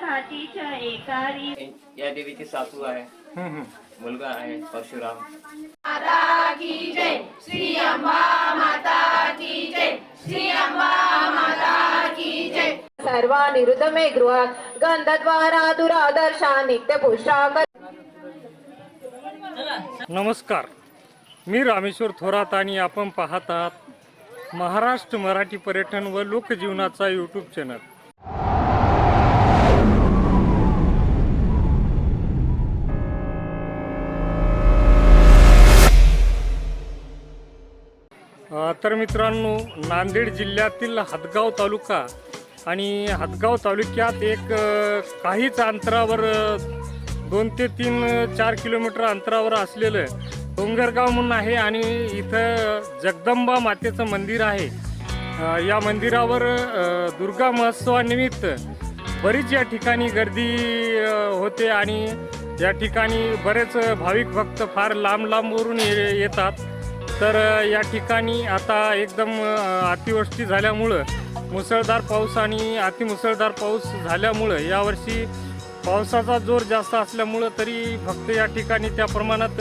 घाटीच्या एकारी या देवीची सासू आहे. मुलगा आहे परशुराम. सर्वानिरुद्धमे गृहात गंधद्वारा दुरादर्शा नित्यपुष्टा नमस्कार. मी रामेश्वर थोरात आणि आपण पाहत आहात महाराष्ट्र मराठी पर्यटन व लोकजीवनाचा यूट्यूब चॅनल तर मित्रांनो नांदेड जिल्ह्यातील हदगाव तालुका आणि हदगाव तालुक्यात एक काहीच अंतरावर दोन ते तीन चार किलोमीटर अंतरावर असलेलं डोंगरगाव म्हणून आहे आणि इथं जगदंबा मातेचं मंदिर आहे. या मंदिरावर दुर्गा महोत्सवानिमित्त बरीच या ठिकाणी गर्दी होते आणि या ठिकाणी बरेच भाविक भक्त फार लांब लांबवरून ये- येतात. तर या ठिकाणी आता एकदम अतिवृष्टी झाल्यामुळं मुसळधार पाऊस आणि अतिमुसळधार पाऊस झाल्यामुळं यावर्षी पावसाचा जोर जास्त असल्यामुळं तरी फक्त या ठिकाणी त्या प्रमाणात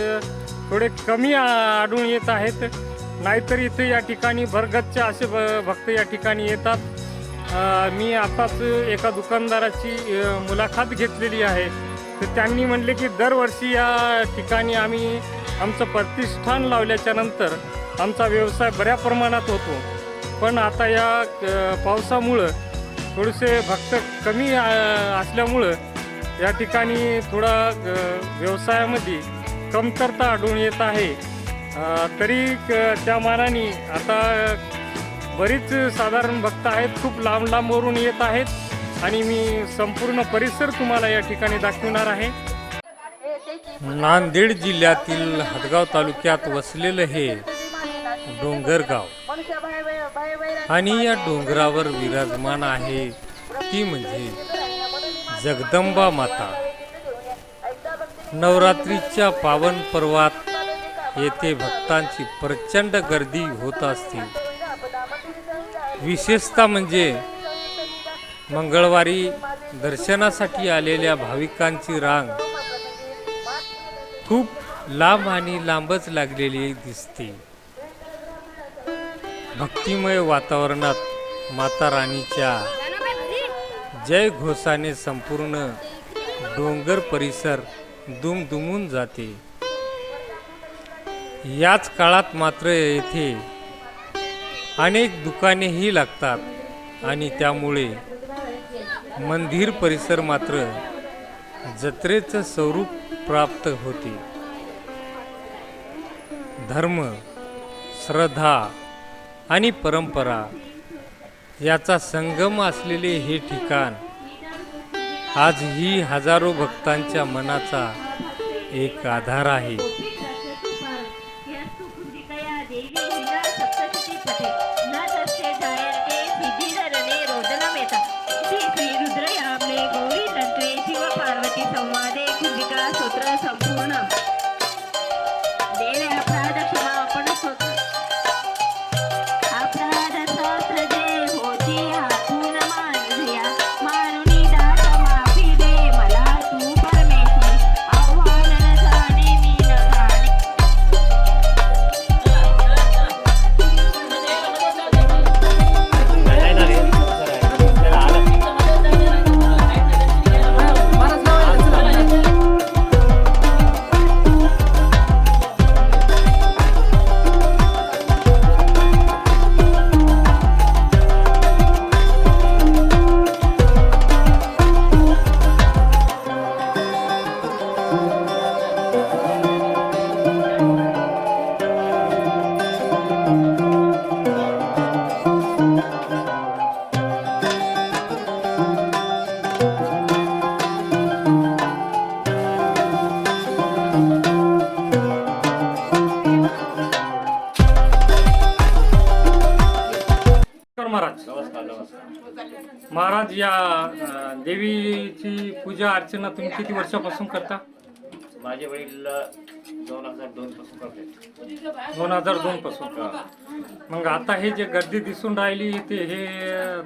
थोडे कमी आ- आढळून येत आहेत. नाहीतर इथे या ठिकाणी भरगतचे असे भक्त या ठिकाणी येतात. मी आताच एका दुकानदाराची मुलाखत घेतलेली आहे. तर त्यांनी म्हणले की दरवर्षी या ठिकाणी आम्ही आमचं प्रतिष्ठान लावल्याच्या नंतर आमचा व्यवसाय बऱ्या प्रमाणात होतो. पण आता या पावसामुळं थोडेसे भक्त कमी असल्यामुळं या ठिकाणी थोडा व्यवसायामध्ये कमतरता आढळून येत आहे. तरी क- त्या मानाने आता बरीच साधारण भक्त आहेत खूप लांब लांबवरून येत आहेत. आणि मी संपूर्ण परिसर तुम्हाला या ठिकाणी दाखवणार आहे. नांदेड जिल्ह्यातील हदगाव तालुक्यात वसलेलं हे डोंगरगाव आणि या डोंगरावर विराजमान आहे ती म्हणजे जगदंबा माता. नवरात्रीच्या पावन पर्वात येथे भक्तांची प्रचंड गर्दी होत असते. विशेषतः म्हणजे मंगळवारी दर्शनासाठी आलेल्या भाविकांची रांग खूप लांब आणि लांबच लागलेली दिसते. भक्तिमय वातावरणात माता राणीच्या जय घोषाने संपूर्ण डोंगर परिसर दुमदुमून जाते. याच काळात मात्र येथे अनेक दुकानेही लागतात आणि त्यामुळे मंदिर परिसर मात्र जत्रेचं स्वरूप प्राप्त होते. धर्म श्रद्धा आणि परंपरा याचा संगम असलेले हे ठिकाण आजही हजारो भक्तांच्या मनाचा एक आधार आहे. अर्चना तुम्ही किती वर्षापासून करता? माझे वडील दोन हजार दोन पासून करते दोन हजार दोन पासून का? मग आता हे जे गर्दी दिसून राहिली ते हे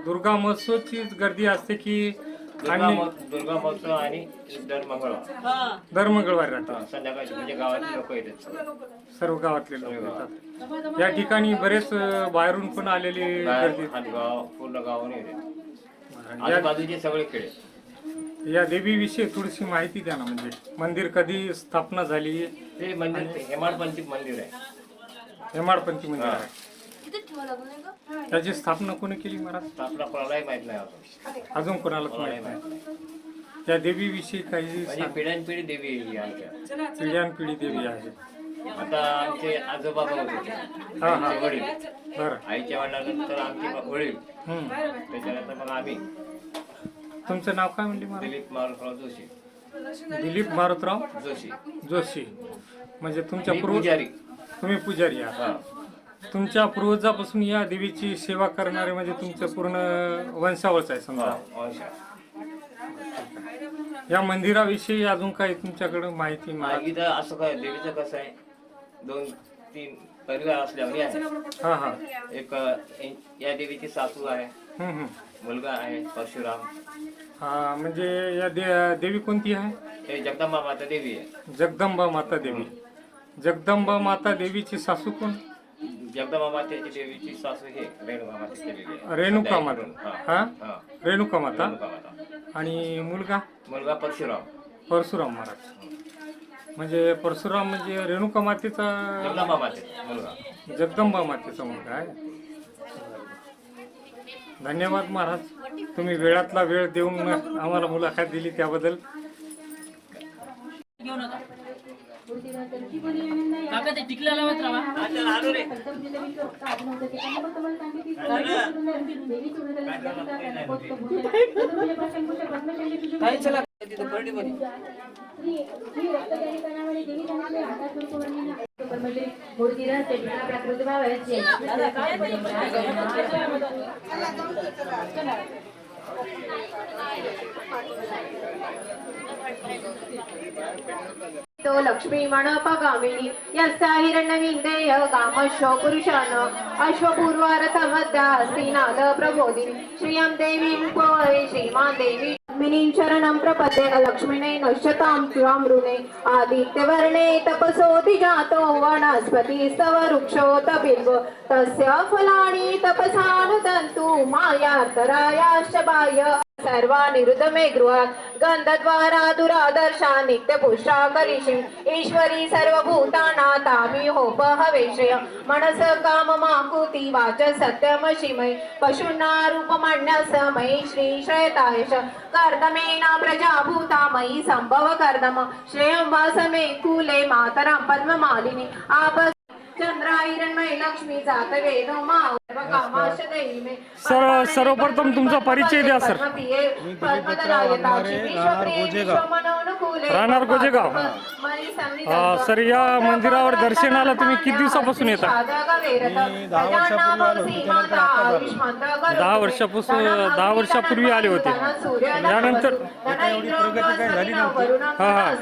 दुर्गा महोत्सवचीच गर्दी असते की दुर्गा आणि महो- दुर्गा महोत्सव आणि दर मंगळवार. दर मंगळवारी राहतात. हा, संध्याकाळची म्हणजे गावातले लोक येतात सगळे. सर्व गावातले लोक येतात. या ठिकाणी बरेच अ, बाहेरून पण आलेले बाहेर गर्दी. हातगाव पूर्ण गावाहून येतात. या आजूबाजूचे सगळे खेळ या देवीविषयी थोडीशी माहिती द्या ना म्हणजे मंदिर कधी स्थापना झाली? ते मंदिर ते हेमाडपंथी मंदिर आहे. हेमाडपंथी मंदिर हा. आहे त्याची स्थापना कोणी केली महाराज? स्थापना कोणालाही माहीत नाही अजून. अजून कोणालाच कोणालाही माहीत माहीत नाही. त्या देवीविषयी काही म्हणजे पिढ्यानपिढी देवी आहे ही आमच्या पिढ्यानपिढी देवी आहे. आता आमचे आजोबा पण होते. हा हा. आमचे वडील. बरं. आईच्या वडिलांनंतर आमचे वडील. हम्म. त्याच्यानंतर मग आम्ही. तुमचं नाव काय म्हणले दिलीप मारुतराव जोशी. दिलीप मारुतराव जोशी. जोशी. म्हणजे तुमच्या मी पूर्व पुजारी. तुम्ही पुजारी आहात. हा. तुमच्या पूर्वजापासून या देवीची सेवा करणारे म्हणजे तुमचं पूर्ण वंशावळच आहे हा, समजा अंश. या मंदिराविषयी अजून काही तुमच्याकडे माहिती मला? इथं असं काय देवीचं कसं आहे? दोन तीन परिवार असल्यावर आहे हा हा. एक अ, या देवीची सासू आहे हम्म, हम्म. मुलगा आहे परशुराम. हा म्हणजे या दे देवी कोणती आहे? हे जगदंबा माता देवी आहे. जगदंबा माता देवी. जगदंबा माता देवीची सासू कोण? जगदंबा मातेची देवीची सासू हे रेणुका माता केलेली आहे. रेणुका माता. हा. हा? हा. रेणुका माता? रेणुका माता. आणि मुलगा? मुलगा परशुराम. परशुराम महाराज. म्हणजे परशुराम म्हणजे रेणुका मातेचा जगदंबा माते मुलगा. जगदंबा मातेचा मुलगा आहे. धन्यवाद महाराज. तुम्ही वेळातला वेळ देऊन आम्हाला मुलाखत दिली त्याबद्दल. काका ते टिकल्या लावत राहा. काय चला तो लक्ष्मी म्हणपगामिनी यस्या हिरण्यविंदेय कामशो पुरुषान अश्वपूर्वारथमद्या अस्ति प्रबोधिनी. श्रियं देवीं पोळे श्रीमान् देवी मिनीं चरणं प्रपद्ये लक्ष्मीने नश्यतां त्वामृणे आदित्यवर्णे तपसोऽति जातो वनस्पतिस्तव वृक्षोत बिल्व तस्य फलानि तपसानुदन्तु मायान्तरायाश्च बाह्य सर्वानिरुद्ध मे गृहात् गन्धद्वारा दुरादर्शा नित्यपुष्टा करिषिं ईश्वरी सर्वभूताना तामि होपहवेशय मनस काम माकुती वाच सत्यमशिमय पशूना रूपमण्यसमयि श्रीश्रयतायश कर्दमेन प्रजाभूता मयि संभव कर्दम श्रेयं वासमे कुले मातरं पद्ममालिनी। आप चंद्राहिरणमय लक्ष्मी जात वेदो मा सर सर्वप्रथम तुमचा परिचय द्या सर. राहणार गोजेगाव. अ, सर, या मंदिरावर दर्शनाला तुम्ही किती दिवसापासून येता? दहा दहा वर्षापासून दहा वर्षापूर्वी आले होते. यानंतर हा, हा.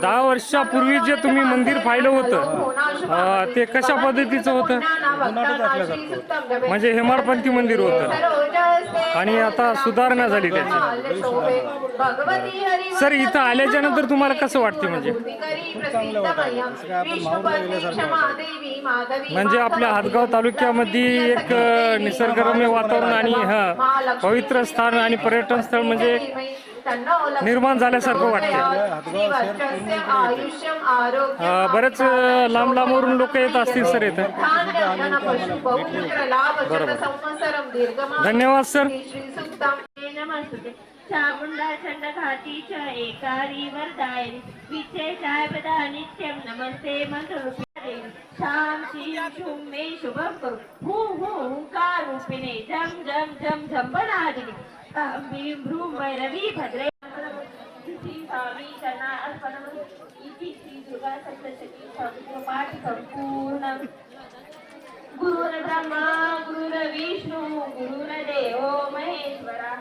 दहा वर्षापूर्वी पूर्वी जे तुम्ही मंदिर पाहिलं होतं ते कशा पद्धतीचं होतं? म्हणजे हेमाडपंथी मंदिर होतं. आणि आता सुधारणा झाली त्याची. सर इथं आल्याच्यानंतर तुम्हाला कसं वाटते म्हणजे? म्हणजे आपल्या हातगाव तालुक्यामध्ये एक निसर्गरम्य वातावरण आणि हा पवित्र स्थान आणि पर्यटन स्थळ म्हणजे निर्माण झाल्यासारखं वाटते बरेच लांब लांबवरून लोक येत असतील सर इथं. धन्यवाद सर. नमस्ते चामुंडा चंडघातीच्या एकारी वरदायिनी विशेषाय पदा नित्यं नमस्ते मंत्ररूपिणे शांती शुं मे शुभं करू. हू हू हुंकार रूपिणे. झम झम झम झंबनादिनी अहं भीं भ्रूं भैरवी भद्रे। श्री चरणा अर्पणम् इति श्री दुर्गा सप्तशती गुरुर्ब्रह्मा गुरुर्देवो महेश्वरा।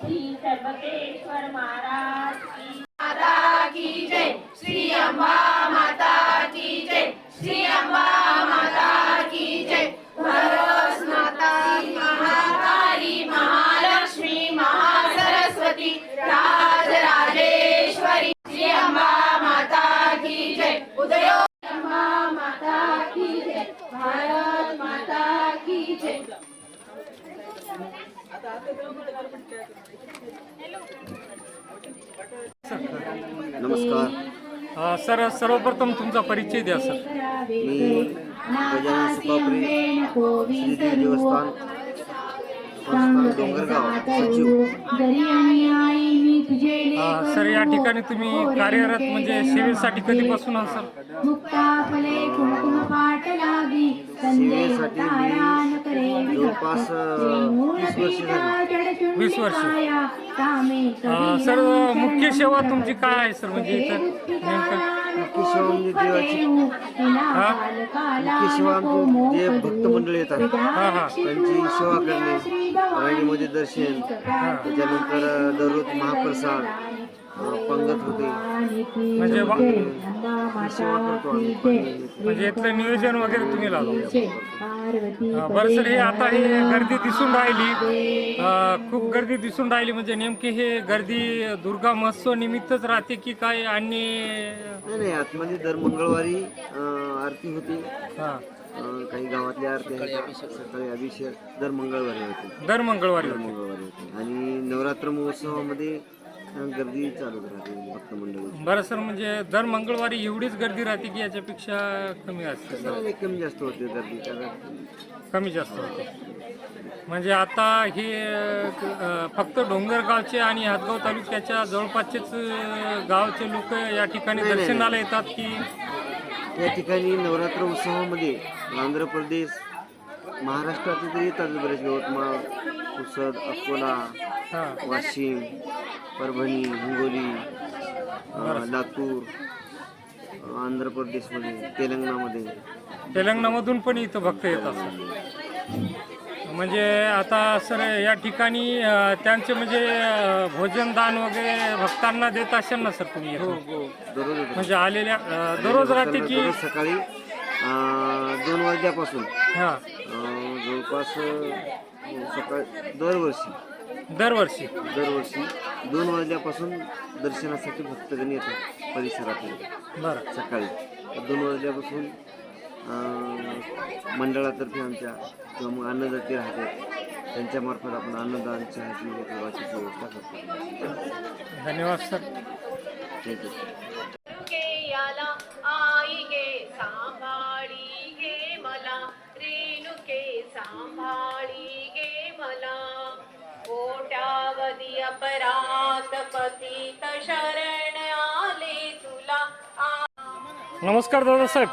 श्री सर्वकेश्वर महाराज की नमस्कार. सर सर्वप्रथम तुमचा परिचय द्या सर. मी गजानन सुपापरे श्रीदेवी देवस्थान संस्थान डोंगरगाव सचिव. सर या ठिकाणी तुम्ही कार्यरत म्हणजे सेवेसाठी कधीपासून आहात सर मुक्ताफले कुंकुम पाट लागी. सेवेसाठी मी जवळपास अ, तीस वर्ष झाली. वीस वर्ष. सर मुख्य सेवा तुमची काय आहे सर? म्हणजे म्हणजे देवाची आमची जे भक्त मंडळी येतात हां हां त्यांची सेवा करणे राणीमध्ये दर्शन त्याच्यानंतर दररोज महाप्रसाद पंगत होते म्हणजे सेवा करतो म्हणजे इथलं नियोजन वगैरे तुम्ही लावलं. अं, बरं सर हे आता हे गर्दी दिसून राहिली. खूप गर्दी दिसून राहिली म्हणजे नेमकी हे गर्दी दुर्गा महोत्सव निमित्तच राहते की काय? आणि नाही नाही आतमध्ये दर मंगळवारी आरती होती. हां. काही गावातल्या आरती आहेत सकाळी अभिषेक दर मंगळवारी होते. दर मंगळवारी मंगळवारी होते. आणि नवरात्र महोत्सवामध्ये गर्दी चालूच राहते भक्त मंडळी बरं सर म्हणजे दर मंगळवारी एवढीच गर्दी राहते की याच्यापेक्षा कमी असते सर? नाही, कमी जास्त होते गर्दी? कारण कमी जास्त होते. म्हणजे आता हे अं, फक्त डोंगरगावचे आणि हातगाव तालुक्याच्या जवळपासचेच अं, गावचे लोक या ठिकाणी. दर्शनाला येतात की? या ठिकाणी नवरात्र उत्सवामध्ये आंध्र प्रदेश महाराष्ट्राचे तर येतात बरेच यवतमाळ पुसद अकोला हां. वाशिम परभणी हिंगोली लातूर आंध्र प्रदेशमध्ये तेलंगणामध्ये. तेलंगणामधून पण इथं भक्त येत असतात म्हणजे आता सर या ठिकाणी त्यांचे म्हणजे अं, भोजनदान वगैरे भक्तांना देत असाल ना सर तुम्ही हो? हो. दररोज. म्हणजे आलेल्या दररोज राहते की सकाळी दोन वाजल्यापासून हां. जवळपास सकाळ दरवर्षी. दरवर्षी. दरवर्षी. दोन वाजल्यापासून दर्शनासाठी भक्तगण येतात परिसरातील बरं. सकाळी. दोन वाजल्यापासून मंडळातर्फे आमच्या किंवा मग अन्नदाते राहतात. त्यांच्यामार्फत आपण अन्नदान चहाची व्यवस्था करतो. धन्यवाद सर. थँक्यू कोट्यावधी अपराध पतित शरण आले तुला. नमस्कार दादासाहेब.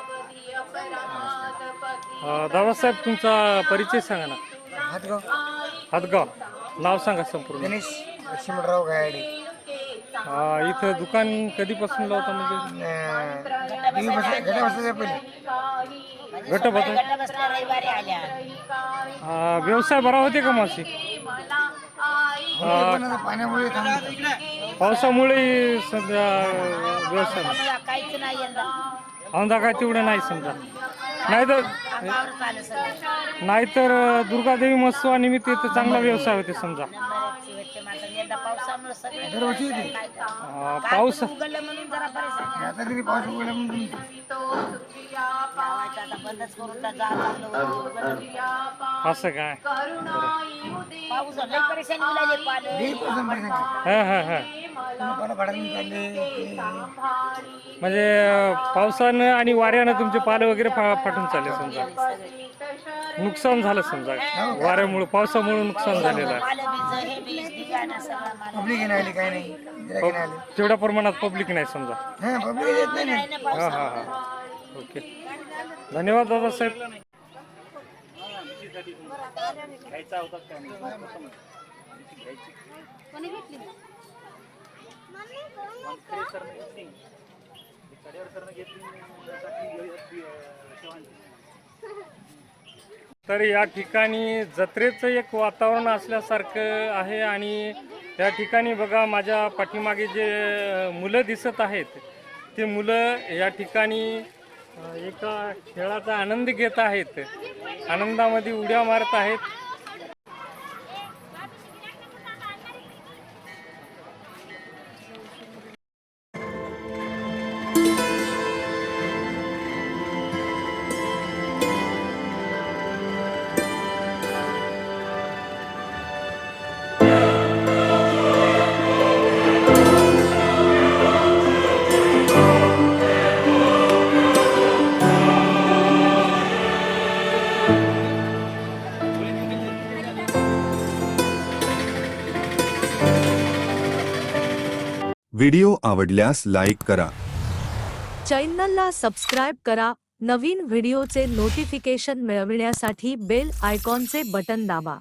अं, दादासाहेब तुमचा परिचय सांगा ना. हातगाव. हातगाव. नाव सांगा संपूर्ण. गणेश लक्ष्मणराव गायडे. अं, इथं दुकान कधीपासून लावता म्हणजे? देवी बस गटा बसायच्या पहिले. गट बघा अं, व्यवसाय बरा होते का मासे पण आता पाण्यामुळे पावसामुळे सध्या व्यवसाय काहीच नाही यंदा. औंधा काय तेवढं नाही समजा. आलं सगळं नाहीतर दुर्गादेवी महोत्सवानिमित्त इथं चांगला व्यवसाय होते समजा? अं, पाऊस. असं काय हा हा हा म्हणजे अं, पावसानं आणि वाऱ्यानं तुमचे पाले वगैरे फा फाटून चालले समजा नुकसान झालं समजा. वाऱ्यामुळे पावसामुळे नुकसान झालेलं आहे. आलं बीज हे बीज बियाणं सगळं मला पब्लिक नाही? आली काही नाही गिऱ्हाईक नाही आले? तेवढ्या प्रमाणात पब्लिक नाही समजा. हा पब्लिक येत नाही ना. हा हा हा. ओके धन्यवाद दादासाहेब तर या ठिकाणी जत्रेचं एक वातावरण असल्यासारखं आहे आणि त्या ठिकाणी बघा माझ्या पाठीमागे जे मुलं दिसत आहेत ते मुलं या ठिकाणी एका खेळाचा आनंद घेत आहेत. आनंदामध्ये उड्या मारत आहेत. व्हिडिओ आवडल्यास लाईक करा. चॅनलला सबस्क्राईब करा. नवीन व्हिडिओचे नोटिफिकेशन मिळविण्यासाठी बेल आयकॉनचे बटन दाबा.